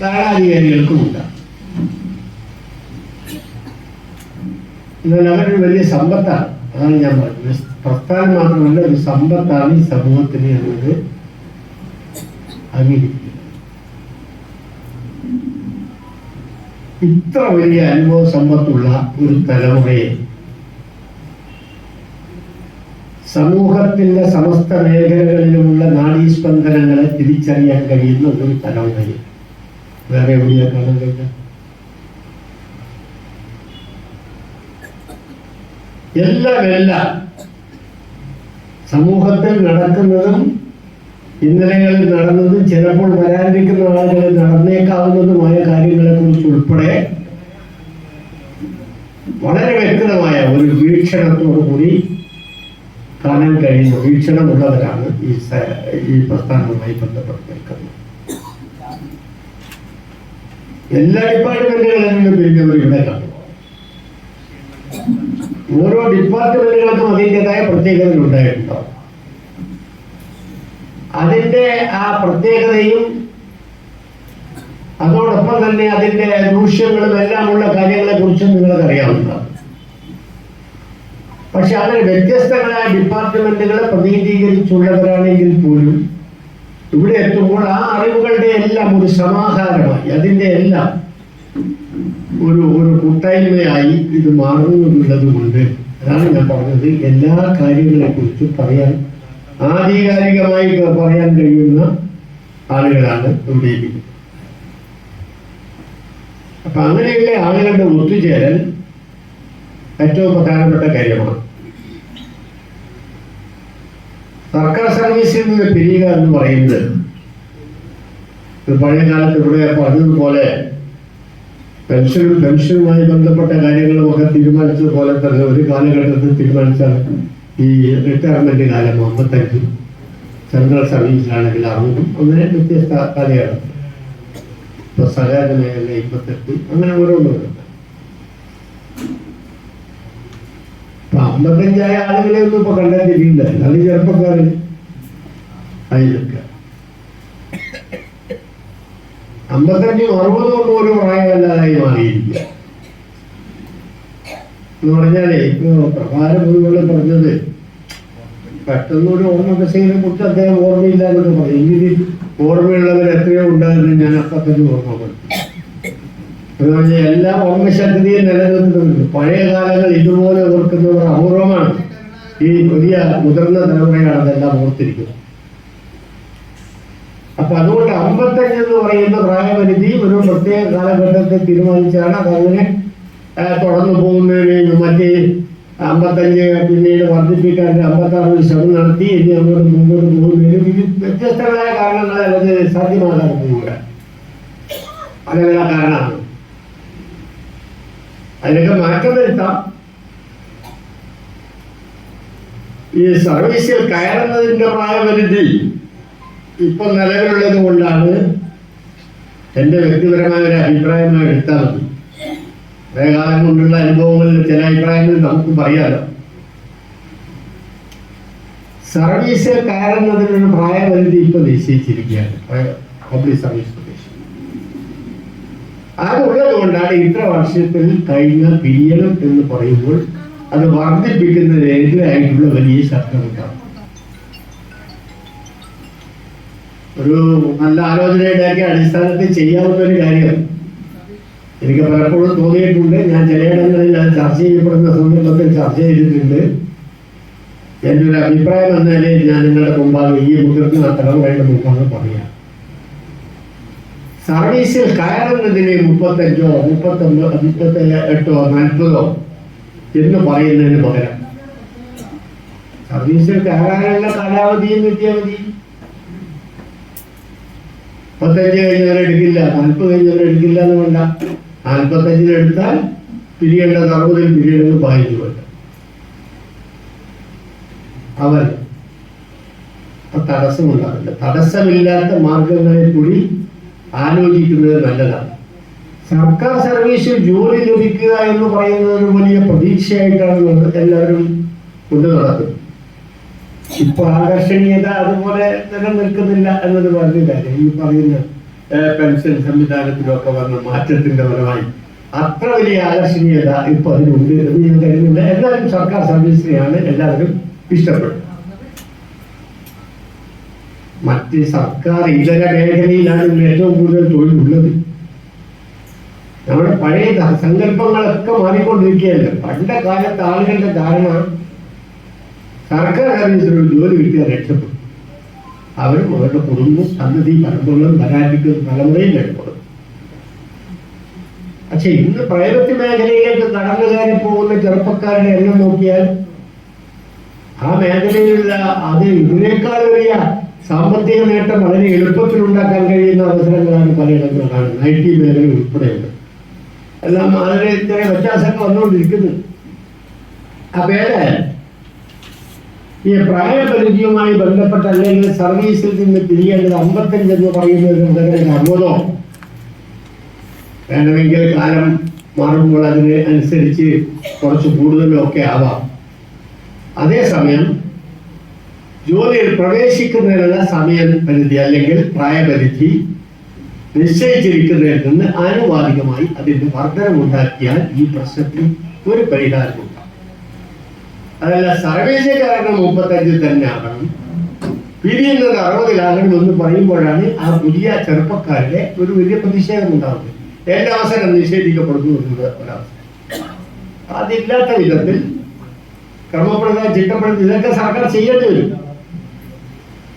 ഭരണാധികാരികൾക്കും ഉണ്ടാകും എന്നാൽ അവരൊരു വലിയ സമ്പത്താണ്. അതാണ് ഞാൻ പറഞ്ഞത്. പ്രസ്ഥാനം മാത്രമല്ല ഒരു സമ്പത്താണ് ഈ സമൂഹത്തിന് എന്നത് അംഗീകരിക്കുന്നത്. ഇത്ര വലിയ അനുഭവ സമ്പത്തുള്ള ഒരു തലമുറയെ സമൂഹത്തിന്റെ സമസ്ത മേഖലകളിലുമുള്ള നാഡീസ്പന്ദനങ്ങളെ തിരിച്ചറിയാൻ കഴിയുന്ന ഒരു തലമുറയെ വേറെ എവിടെയാ കാണാൻ കഴിയുക? എല്ലാം സമൂഹത്തിൽ നടക്കുന്നതും ഇന്നലങ്ങളിൽ നടന്നതും ചിലപ്പോൾ വരാനിരിക്കുന്ന ആളുകളിൽ നടന്നേക്കാവുന്നതുമായ കാര്യങ്ങളെ കുറിച്ച് ഉൾപ്പെടെ വളരെ വ്യക്തമായ ഒരു വീക്ഷണത്തോടു കൂടി കാണാൻ കഴിയുന്ന വീക്ഷണമുള്ളവരാണ് ഈ ഈ പ്രസ്ഥാനവുമായി ബന്ധപ്പെട്ട് നിൽക്കുന്നത് എല്ലാ ഡിപ്പാർട്ട്മെന്റുകളും പിരിഞ്ഞവർ ഇവിടെ ഓരോ ഡിപ്പാർട്ട്മെന്റുകൾക്കും അതിന്റെതായ പ്രത്യേകതകൾ ഉണ്ടായിട്ടുണ്ടാവും അതിന്റെ ആ പ്രത്യേകതയും അതോടൊപ്പം തന്നെ അതിന്റെ ദൂഷ്യങ്ങളും എല്ലാമുള്ള കാര്യങ്ങളെ കുറിച്ചും നിങ്ങൾക്ക് അറിയാവുന്നതാണ് പക്ഷെ അങ്ങനെ വ്യത്യസ്തങ്ങളായ ഡിപ്പാർട്ട്മെന്റുകളെ പ്രതിനിധീകരിച്ചുള്ളവരാണെങ്കിൽ പോലും ഇവിടെ എത്തുമ്പോൾ ആ അറിവുകളുടെ എല്ലാം ഒരു സമാഹാരമായി അതിന്റെ എല്ലാം ഒരു ഒരു കൂട്ടായ്മയായി ഇത് മാറുന്നു എന്നുള്ളത് കൊണ്ട് അതാണ് ഞാൻ പറഞ്ഞത്. എല്ലാ കാര്യങ്ങളെ കുറിച്ച് പറയാൻ ആധികാരികമായി പറയാൻ കഴിയുന്ന ആളുകളാണ് ഇവിടെ അപ്പൊ അങ്ങനെയുള്ള ആളുകളുടെ ഒത്തുചേരൽ ഏറ്റവും പ്രധാനപ്പെട്ട കാര്യമാണ്. സർക്കാർ സർവീസിൽ നിന്ന് പിരിയുക എന്ന് പറയുന്നത് പഴയ കാലത്ത് ഇവിടെ പറഞ്ഞതുപോലെ പെൻഷനും പെൻഷനുമായി ബന്ധപ്പെട്ട കാര്യങ്ങളുമൊക്കെ തീരുമാനിച്ചതുപോലെ തന്നെ ഒരു കാലഘട്ടത്തിൽ തീരുമാനിച്ച ഈ റിട്ടയർമെന്റ് കാലം അമ്പത്തഞ്ച് സെൻട്രൽ സർവീസിലാണെങ്കിൽ അറുപതും. അങ്ങനെ വ്യത്യസ്ത കാലയാണ് ഇപ്പൊ സഹകരണ മേഖല ഇപ്പത്തെട്ട്. അങ്ങനെ ഓരോന്നുണ്ട് അമ്പത്തഞ്ചായ ആളുകളെ ഒന്നും ഇപ്പൊ കണ്ടെത്തിയിട്ടില്ല അത് ചെറുപ്പക്കാര്. അതിലൊക്കെ. അമ്പത്തഞ്ചും അറുപതും ഒന്നും ഒരു പ്രായമല്ലാതായി മാറിയിരിക്കുക. എന്ന് പറഞ്ഞാലേ ഇപ്പൊ പ്രഭാരം മുഴുവൻ പറഞ്ഞത് പെട്ടെന്നൊരു ഓർമ്മദശയെ കുറിച്ച് അദ്ദേഹം ഓർമ്മയില്ല എന്നൊക്കെ പറയും. ഇനി ഓർമ്മയുള്ളവർ എത്രയോ ഉണ്ടായിരുന്നു ഞാൻ അപ്പത്തഞ്ച് ഓർമ്മപ്പെടുത്തി പറഞ്ഞാൽ എല്ലാ ഓർമ്മശക്തിയും നിലനിർത്തുന്നുണ്ട് പഴയ കാലങ്ങൾ ഇതുപോലെ ഓർക്കുന്നവർ അപൂർവമാണ്. ഈ പുതിയ മുതിർന്ന തലമുറയാണ് അതെല്ലാം ഓർത്തിരിക്കുന്നത്. അപ്പൊ അതുകൊണ്ട് അമ്പത്തഞ്ച് എന്ന് പറയുന്ന പ്രായപരിധി ഒരു പ്രത്യേക കാലഘട്ടത്തെ തീരുമാനിച്ചാണ് അതങ്ങനെ തുടർന്നു പോകുന്നതിന് മറ്റേ അമ്പത്തഞ്ച് പിന്നീട് വർദ്ധിപ്പിക്കാൻ അമ്പത്താറ് ശ്രമം നടത്തി ഇനി അങ്ങോട്ട് മുമ്പോട്ട് പോകുന്നതിന് വ്യത്യസ്തങ്ങളായ കാരണങ്ങളാൽ അത് സാധ്യമാകാൻ പല പല കാരണമാണ് അതിനൊക്കെ മാറ്റം വരുത്താം. ഈ സർവീസിൽ കയറുന്നതിന്റെ പ്രായപരിധി ഇപ്പൊ നിലവിലുള്ളത് കൊണ്ടാണ് എന്റെ വ്യക്തിപരമായ ഒരു അഭിപ്രായമായി എടുത്താൽ മതി. കുറേ കൊണ്ടുള്ള അനുഭവങ്ങളിൽ ചില അഭിപ്രായങ്ങൾ നമുക്ക് പറയാലോ. സർവീസിൽ കയറുന്നതിനൊരു പ്രായപരിധി ഇപ്പൊ നിശ്ചയിച്ചിരിക്കുകയാണ്. പബ്ലിക് സർവീസ് കമ്മീഷൻ അതുള്ളത് കൊണ്ടാണ് ഇത്ര വർഷത്തിൽ കഴിഞ്ഞ പിരിയണം എന്ന് പറയുമ്പോൾ അത് വർദ്ധിപ്പിക്കുന്നതിനെതിരായിട്ടുള്ള വലിയ ശബ്ദമുണ്ടാവും. ഒരു നല്ല ആലോചനയുടെയൊക്കെ അടിസ്ഥാനത്തിൽ ചെയ്യാവുന്ന ഒരു കാര്യം. എനിക്ക് പലപ്പോഴും തോന്നിയിട്ടുണ്ട് ഞാൻ ചിലയിടങ്ങളിൽ അത് ചർച്ച ചെയ്യപ്പെടുന്ന സന്ദർഭത്തിൽ ചർച്ച ചെയ്തിട്ടുണ്ട്. എന്റെ ഒരു അഭിപ്രായം എന്ന നിലയിൽ ഞാൻ നിങ്ങളുടെ മുമ്പാകെ ഈ മുതിർന്ന വേണ്ട മുമ്പാകെ പറയാം. സർവീസിൽ കയറുന്നതിന് മുപ്പത്തഞ്ചോ മുപ്പത്തൊമ്പോ മുപ്പത്തി എട്ടോ നാൽപ്പതോ എന്ന് പറയുന്നതിന് പകരം. സർവീസിൽ കയറാനുള്ള കാലാവധിയും കിട്ടിയാൽ മതി. മുപ്പത്തഞ്ച് കഴിഞ്ഞവരെ എടുക്കില്ല നാൽപ്പത് കഴിഞ്ഞവരെ എടുക്കില്ല എന്ന് വേണ്ട. നാൽപ്പത്തഞ്ചിന് എടുത്താൽ പിരിയേണ്ടത് അറുപതിൽ പതിനഞ്ച് വേണ്ട. അവൻ തടസ്സമുണ്ടാവില്ല. തടസ്സമില്ലാത്ത മാർഗങ്ങളെ കൂടി ആലോചിക്കുന്നത് നല്ലതാണ്. സർക്കാർ സർവീസിൽ ജോലി ലഭിക്കുക എന്ന് പറയുന്നത് ഒരു വലിയ പ്രതീക്ഷയായിട്ടാണ് എല്ലാവരും കൊണ്ടു നടക്കുന്നത്. ഇപ്പൊ ആകർഷണീയത അതുപോലെ നിലനിൽക്കുന്നില്ല എന്നത് പറഞ്ഞ കാര്യം ഈ പറയുന്ന പെൻഷൻ സംവിധാനത്തിലൊക്കെ വന്ന മാറ്റത്തിന്റെ ഫലമായി അത്ര വലിയ ആകർഷണീയത ഇപ്പൊ അതിനുണ്ട് എന്ന് ഞാൻ കരുതുന്നില്ല. എല്ലാവരും സർക്കാർ സർവീസിനെയാണ് എല്ലാവരും ഇഷ്ടപ്പെടുന്നത്. മറ്റ് സർക്കാർ ഇതര മേഖലയിലാണ് ഇന്ന് ഏറ്റവും കൂടുതൽ തൊഴിലുള്ളത്. നമ്മുടെ പഴയ സങ്കല്പങ്ങളൊക്കെ മാറിക്കൊണ്ടിരിക്കുകയല്ല? പണ്ട കാലത്ത് ആളുകളുടെ ധാരണ സർക്കാർ സർവീസിൽ ഒരു ജോലി കിട്ടിയാൽ രക്ഷപ്പെടും. അവരും അവരുടെ കുടുംബം സന്നദ്ധി പരമ്പരകളും വരാനിരിക്കുന്ന തലമുറയും രക്ഷപ്പെടും പക്ഷെ ഇന്ന് പ്രൈവറ്റ് മേഖലയിലേക്ക് കടന്നു കയറി പോകുന്ന ചെറുപ്പക്കാരുടെ എണ്ണം നോക്കിയാൽ ആ മേഖലയിലുള്ള അത് ഇതിനേക്കാൾ വലിയ സാമ്പത്തിക നേട്ടം വളരെ എളുപ്പത്തിൽ ഉണ്ടാക്കാൻ കഴിയുന്ന അവസരങ്ങളാണ് കാണുന്നത് ഐ ടി മേഖല ഉൾപ്പെടെയുണ്ട്. എല്ലാം വളരെ ചെറിയ വ്യത്യാസങ്ങൾ വന്നുകൊണ്ടിരിക്കുന്നു. അപ്പൊ ഏതായാലും ഈ പ്രായപരിധിയുമായി ബന്ധപ്പെട്ട അല്ലെങ്കിൽ സർവീസിൽ നിന്ന് പിരിയേണ്ടത് അമ്പത്തഞ്ച് എന്ന് പറയുന്നത് പകരം അറുപതോ വേണമെങ്കിൽ കാലം മാറുമ്പോൾ അതിന് അനുസരിച്ച് കുറച്ച് കൂടുതലും ഒക്കെ ആവാം. അതേസമയം ജോലിയിൽ പ്രവേശിക്കുന്നതിനുള്ള സമയപരിധി അല്ലെങ്കിൽ പ്രായപരിധി നിശ്ചയിച്ചിരിക്കുന്നതിൽ നിന്ന് ആനുപാതികമായി അതിന്റെ വർധനമുണ്ടാക്കിയാൽ ഈ പ്രശ്നത്തിന് ഒരു പരിഹാരമുണ്ടാകും അതല്ല സർവീസ് കാരണം മുപ്പത്തഞ്ചിൽ തന്നെ ആകണം പിരിയുന്നത് അറുപതിലാകണം എന്ന് പറയുമ്പോഴാണ് ആ പുതിയ ചെറുപ്പക്കാരുടെ ഒരു വലിയ പ്രതിഷേധം ഉണ്ടാകുന്നത് എന്റെ അവസരം നിഷേധിക്കപ്പെടുന്നു എന്നുള്ള അതില്ലാത്ത വിധത്തിൽ ക്രമപ്പെടുത്താൻ ചിട്ടപ്പെടുത്തി ഇതൊക്കെ സർക്കാർ ചെയ്യേണ്ടി വരും.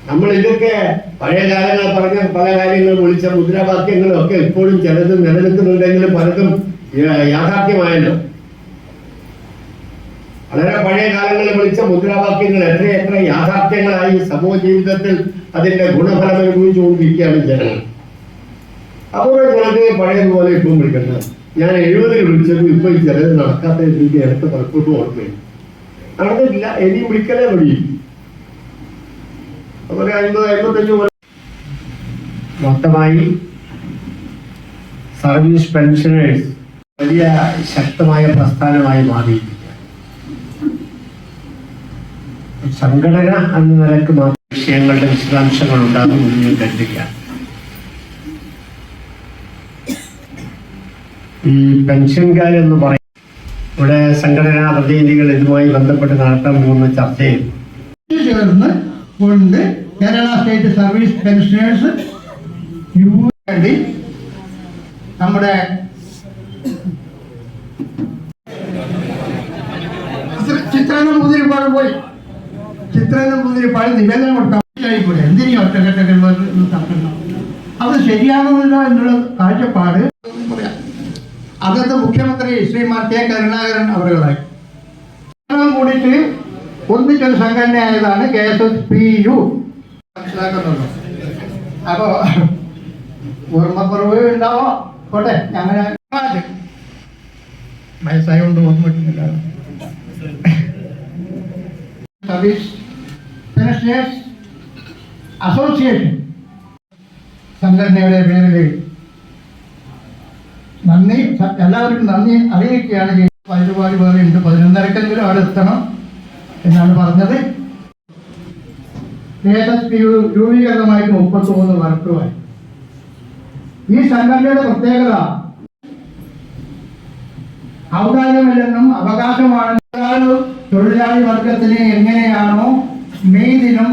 നമ്മൾ ഇതൊക്കെ പഴയ കാലങ്ങൾ പറഞ്ഞ പല കാര്യങ്ങളും വിളിച്ച മുദ്രാവാക്യങ്ങളും ഒക്കെ ഇപ്പോഴും ചിലത് നിലനിൽക്കുന്നുണ്ടെങ്കിലും പലതും യാഥാർത്ഥ്യമായല്ലോ. വളരെ പഴയ കാലങ്ങളിൽ വിളിച്ച മുദ്രാവാക്യങ്ങൾ എത്ര എത്ര യാഥാർത്ഥ്യങ്ങളായി സമൂഹ ജീവിതത്തിൽ അതിന്റെ ഗുണഫലം അനുഭവിച്ചുകൊണ്ടിരിക്കുകയാണ് ജനങ്ങൾ. അപൂർവം ജനത്തെ പഴയതുപോലെ ഇപ്പം വിളിക്കുന്നത്. ഞാൻ എഴുപതിൽ വിളിച്ചത് ഇപ്പൊ ചിലത് നടക്കാത്ത രീതി എനിക്ക് പലപ്പോഴും ഓർമ്മയില്ല നടന്നിട്ടില്ല ഇനി വിളിക്കലേ വഴിയും അതുപോലെ മൊത്തമായി സർവീസ് പെൻഷനേഴ്സ് വലിയ ശക്തമായ പ്രസ്ഥാനമായി മാറിയിരിക്കുക സംഘടന എന്ന നിലയ്ക്ക് മാത്രം വിഷയങ്ങളുടെ വിശദാംശങ്ങൾ ഉണ്ടാകും എന്ന് ഞാൻ കരുതുകയാണ്. ഈ പെൻഷൻകാരെന്ന് പറയും ഇവിടെ സംഘടനാ പ്രതിനിധികൾ ഇതുമായി ബന്ധപ്പെട്ട് നടത്താൻ പോകുന്ന ചർച്ചയിൽ ചേർന്ന് കൊണ്ട് Kerala state service pensioners U വേണ്ടി നമ്മുടെ ചിത്രാനം മുതിരിപ്പാട് പോയി. ചിത്രാനം മുതിരിപ്പാട് നിവേദനം കൊടുക്കാൻ പോയി എന്തിനീ ഒറ്റക്കെട്ടുകൾ തർക്കണം അത് ശരിയാകുന്നില്ല എന്നുള്ള കാഴ്ചപ്പാട് പറയാം. അന്നത്തെ മുഖ്യമന്ത്രി ശ്രീമാൻ കെ കരുണാകരൻ അവരുകളായി. കൂടിയിട്ട് ഒന്നിച്ചൊരു സംഘടനയായതാണ് K S S P U. മനസ്സിലാക്കുന്നുള്ളൂ അപ്പോ ഓർമ്മക്കുറവ് ഉണ്ടാവോ? പോട്ടെ അങ്ങനെ വയസ്സായോണ്ട് ഓർമ്മ കിട്ടുന്നില്ല. സർവീസ് അസോസിയേഷൻ സംഘടനയുടെ പേരിൽ നന്ദി എല്ലാവർക്കും നന്ദി അറിയിക്കുകയാണ് ചെയ്യുന്നത് പരിപാടി വേറെ ഉണ്ട് പതിനൊന്നരക്കെങ്കിലും അവിടെ എത്തണം എന്നാണ് പറഞ്ഞത്. രൂപീകരണമായിട്ട് മുപ്പത്തി മൂന്ന് വർഷമായി ഈ സംഘടനയുടെ പ്രത്യേകത ഔദാര്യമല്ലെന്നും അവകാശമാണെന്നും തൊഴിലാളി വർഗത്തിന് എങ്ങനെയാണോ മെയ് ദിനം